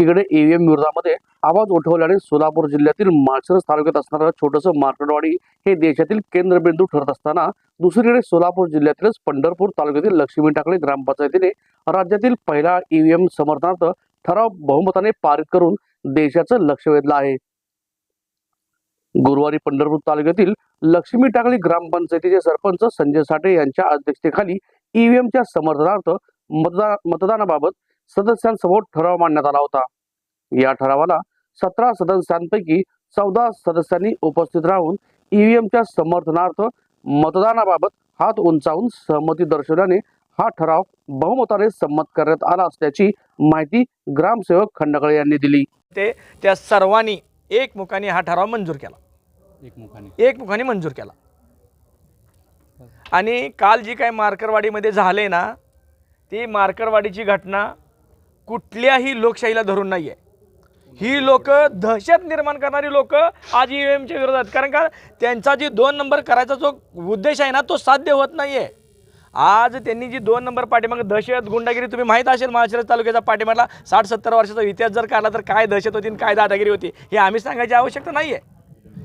एकीकडे ईव्हीएम विरोधामध्ये आवाज उठवल्याने सोलापूर जिल्ह्यातील माळशिरस तालुक्यात असणारं छोटंसं मार्केटवाडी हे देशातील केंद्रबिंदू ठरत असताना दुसरीकडे सोलापूर जिल्ह्यातीलच पंढरपूर तालुक्यातील लक्ष्मी टाकळी ग्रामपंचायतीने राज्यातील पहिला ईव्हीएम समर्थनार्थ ठराव बहुमताने पारित करून देशाचं लक्ष वेधलं आहे. गुरुवारी पंढरपूर तालुक्यातील लक्ष्मी टाकळी ग्रामपंचायतीचे सरपंच संजय साठे यांच्या अध्यक्षतेखाली ईव्हीएमच्या समर्थनार्थ मतदान मतदानाबाबत सदस्यांसमोर ठराव मांडण्यात आला होता. या ठरावाला सतरा सदस्यांपैकी चौदा सदस्यांनी उपस्थित राहून ईव्हीएमच्या समर्थनार्थ मतदानाबाबत हात उंचावून सहमती दर्शवल्याने हा ठराव बहुमताने संमत करण्यात आला असल्याची माहिती ग्रामसेवक खंडकळे यांनी दिली. ते त्या सर्वांनी एकमुखाने हा ठराव मंजूर केला. एकमुखाने. एकमुखाने मंजूर केला. आणि काल जी काय मार्करवाडीमध्ये झाले ना ती मार्करवाडीची घटना कुठल्याही लोकशाहीला धरून नाही आहे ही लोक दहशत निर्माण करणारी लोक आज ई एमच्या विरोधात. कारण का? त्यांचा जी दोन नंबर करायचा जो उद्देश आहे ना तो साध्य होत नाही आहे आज त्यांनी जी दोन नंबर पाठीमागे दहशत गुंडागिरी तुम्ही माहीत असेल माळशिरस तालुक्याचा पाठीमागला साठ सत्तर वर्षाचा इतिहास जर काढला तर काय दहशत होती आणि काय दादागिरी होती हे आम्ही सांगायची आवश्यकता नाही आहे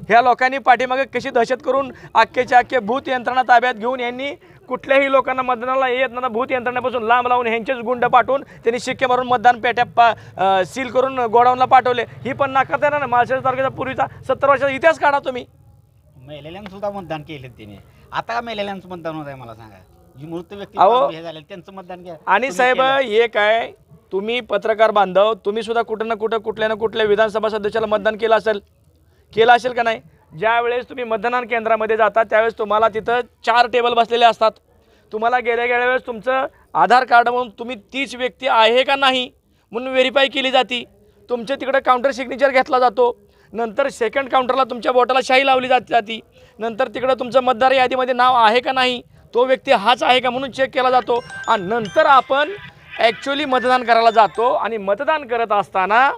ह्या लोकांनी पाठीमागे कशी दहशत करून अख्खेच्या अख्खे भूत यंत्रणा ताब्यात घेऊन यांनी कुठल्याही लोकांना मतदानाला येत ना भूत यंत्रणेपासून लांब लावून ह्यांचेच गुंड पाठवून त्यांनी शिक्के मारून मतदान पेट्या पा सील करून गोडाऊनला पाठवले. ही पण नाकारता येणार ना माळशिरस तालुक्याचा पूर्वीचा सत्तर वर्षाचा इतिहास काढा तुम्ही. मेलेल्यांना सुद्धा मतदान केलं त्याने आता का मेलेल्यांचं मतदान होत आहे मला सांगा? जी मृत व्यक्ती झाले त्यांचं मतदान घ्या. आणि साहेब. हे काय? तुम्ही पत्रकार बांधव तुम्ही सुद्धा कुठं ना कुठं कुठल्या ना कुठल्या विधानसभा सदस्याला मतदान केलं असेल. केला असेल का नाही? ज्यावेळेस तुम्ही मतदान केंद्रामध्ये जाता त्यावेळेस तुम्हाला तिथं चार टेबल बसलेले असतात. तुम्हाला गेल्या गेल्या वेळेस तुमचं आधार कार्ड म्हणून तुम्ही तीच व्यक्ती आहे का नाही म्हणून व्हेरीफाय केली जाती. तुमच्या तिकडं काउंटर सिग्नेचर घेतला जातो. नंतर सेकंड काउंटरला तुमच्या बोटाला शाही लावली जात जाती. नंतर तिकडं तुमचं मतदार यादीमध्ये नाव आहे का नाही तो व्यक्ती हाच आहे का म्हणून चेक केला जातो. आणि नंतर आपण ॲक्च्युली मतदान करायला जातो. आणि मतदान करत असताना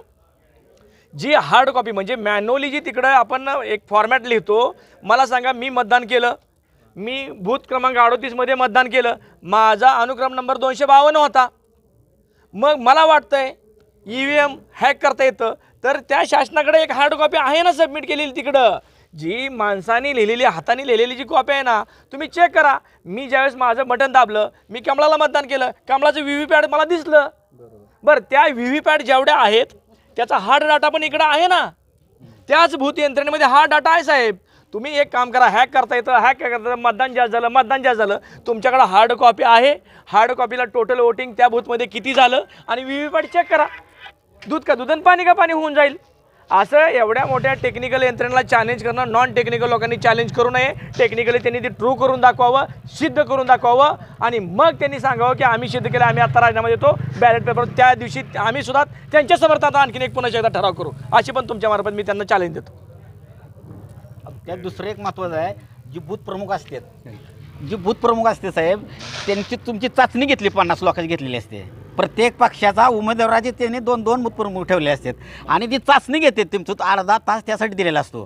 जी हार्ड कॉपी म्हणजे मॅन्युअली जी तिकडं आपण एक फॉर्मॅट लिहितो मला सांगा मी मतदान केलं. मी बूथ क्रमांक अडोतीसमध्ये मतदान केलं. माझा अनुक्रम नंबर दोनशे बावन्न होता. मग मला वाटतंय ई व्ही एम हॅक करता येतं. तर त्या शासनाकडे एक हार्ड कॉपी आहे ना सबमिट केलेली तिकडं. जी माणसाने लिहिलेली हाताने लिहिलेली जी कॉपी आहे ना तुम्ही चेक करा. मी ज्यावेळेस माझं बटन दाबलं मी कमळाला मतदान केलं. कमळाचं व्ही व्ही पॅड मला दिसलं. बरं त्या व्ही व्ही पॅड जेवढ्या आहेत त्याचा हार्ड डाटा पण इकडं आहे ना. त्याच भूत यंत्रणेमध्ये हा डाटा आहे साहेब. तुम्ही एक काम करा हॅक करता येतं हॅक करता येतं मतदान जास्त झालं मतदान जास्त झालं. तुमच्याकडे हार्ड कॉपी आहे. हार्ड कॉपीला टोटल वोटिंग त्या बूथमध्ये किती झालं? आणि व्ही व्ही पॅट चेक करा. दूध का दूध आणि पाणी का पाणी होऊन जाईल? असं एवढ्या मोठ्या टेक्निकल यंत्रणेला चॅलेंज करणं नॉन टेक्निकल लोकांनी चॅलेंज करू नये. टेक्निकली त्यांनी ते ट्रू करून दाखवावं सिद्ध करून दाखवावं आणि मग त्यांनी सांगावं की आम्ही सिद्ध केलं आम्ही आता राजीनामा देतो. बॅलेट पेपर त्या दिवशी आम्ही सुद्धा त्यांच्या समर्थनात आणखीन एक पुन्हा एकदा ठराव करू. अशी पण तुमच्या मार्फत मी त्यांना चॅलेंज देतो. त्यात दुसरं एक महत्त्वाचं आहे जी बूथ प्रमुख असतात. जी बूथ प्रमुख असते साहेब त्यांची तुमची चाचणी घेतली पन्नास लोकांची घेतलेली असते. प्रत्येक पक्षाचा उमेदवाराचे त्यांनी दोन दोन बूथ प्रमुख ठेवले असतात. आणि ती चाचणी घेते तुमचं अर्धा तास त्यासाठी दिलेला असतो.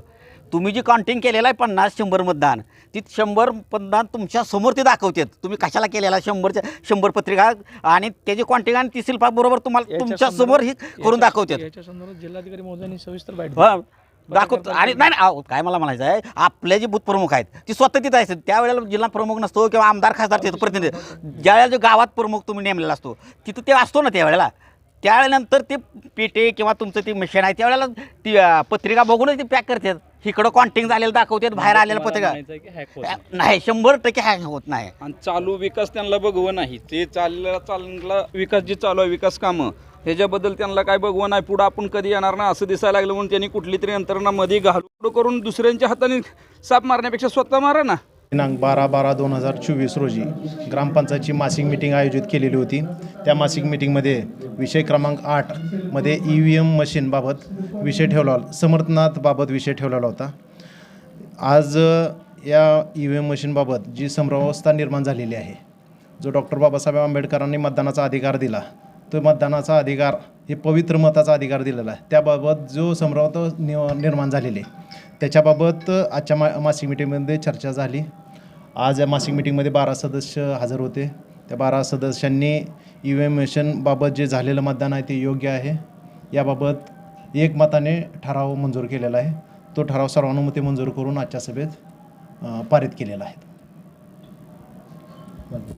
तुम्ही जी काउंटिंग केलेलं आहे पन्नास शंभर मतदान ती शंभर मतदान तुमच्यासमोर ते दाखवतात. तुम्ही कशाला केलेला शंभरच्या शंभर पत्रिका आणि त्याची काउंटिंग आणि ती शिल्पा बरोबर तुम्हाला तुमच्यासमोर ही करून दाखवतात. जिल्हाधिकारी महोदयांनी सविस्तर बैठक दाखवतो आणि नाही नाही, अहो, काय मला म्हणायचं आहे? आपले जे बूथ प्रमुख आहेत ती स्वतः तिथं असतात त्यावेळेला जिल्हा प्रमुख नसतो किंवा आमदार खासदार तिथं प्रतिनिधी. ज्यावेळेला जो गावात प्रमुख तुम्ही नेमलेला असतो तिथं ते असतो ना त्यावेळेला? त्यावेळेनंतर ते पेटे किंवा तुमचं ते मशीन आहे त्यावेळेला ती अं, पत्रिका बघूनच ते पॅक करतात. इकडं कॉन्टिंग झालेलं दाखवतात बाहेर आलेल्या पत्रिका. नाही. शंभर टक्के हॅक होत नाही. आणि चालू विकास त्यांना बघवं नाही ते चाललेला चालला विकास जी चालू आहे विकास कामं ह्याच्याबद्दल त्यांना काय बघवं नाही पुढं आपण कधी येणार ना असं दिसायला लागलं म्हणून त्यांनी कुठली तरी यंत्रणा मध्ये घालू करून दुसऱ्यांच्या हाताने साप मारण्यापेक्षा स्वतः मारा ना. दिनांक बारा बारा दोन हजार चोवीस रोजी ग्रामपंचायतची मासिक मिटिंग आयोजित केलेली होती. त्या मासिक मिटिंगमध्ये विषय क्रमांक आठमध्ये ई व्ही एम मशीनबाबत विषय ठेवला समर्थनाथबाबत विषय ठेवलेला होता. आज या ई व्ही एम मशीनबाबत जी समरावस्था निर्माण झालेली आहे जो डॉक्टर बाबासाहेब आंबेडकरांनी मतदानाचा अधिकार दिला तो मतदानाचा अधिकार हे पवित्र मताचा अधिकार दिलेला आहे. त्याबाबत जो समरावत नि- निर्माण झालेली आहे त्याच्याबाबत आजच्या मा मासिक मिटिंगमध्ये चर्चा झाली. आज या मासिक मिटिंगमध्ये बारा सदस्य हजर होते. त्या बारा सदस्यांनी ई व्ही एम मशीनबाबत जे झालेलं मतदान आहे ते योग्य आहे. याबाबत एकमताने ठराव मंजूर केलेला आहे. तो ठराव सर्वानुमते मंजूर करून आजच्या सभेत पारित केलेला आहे.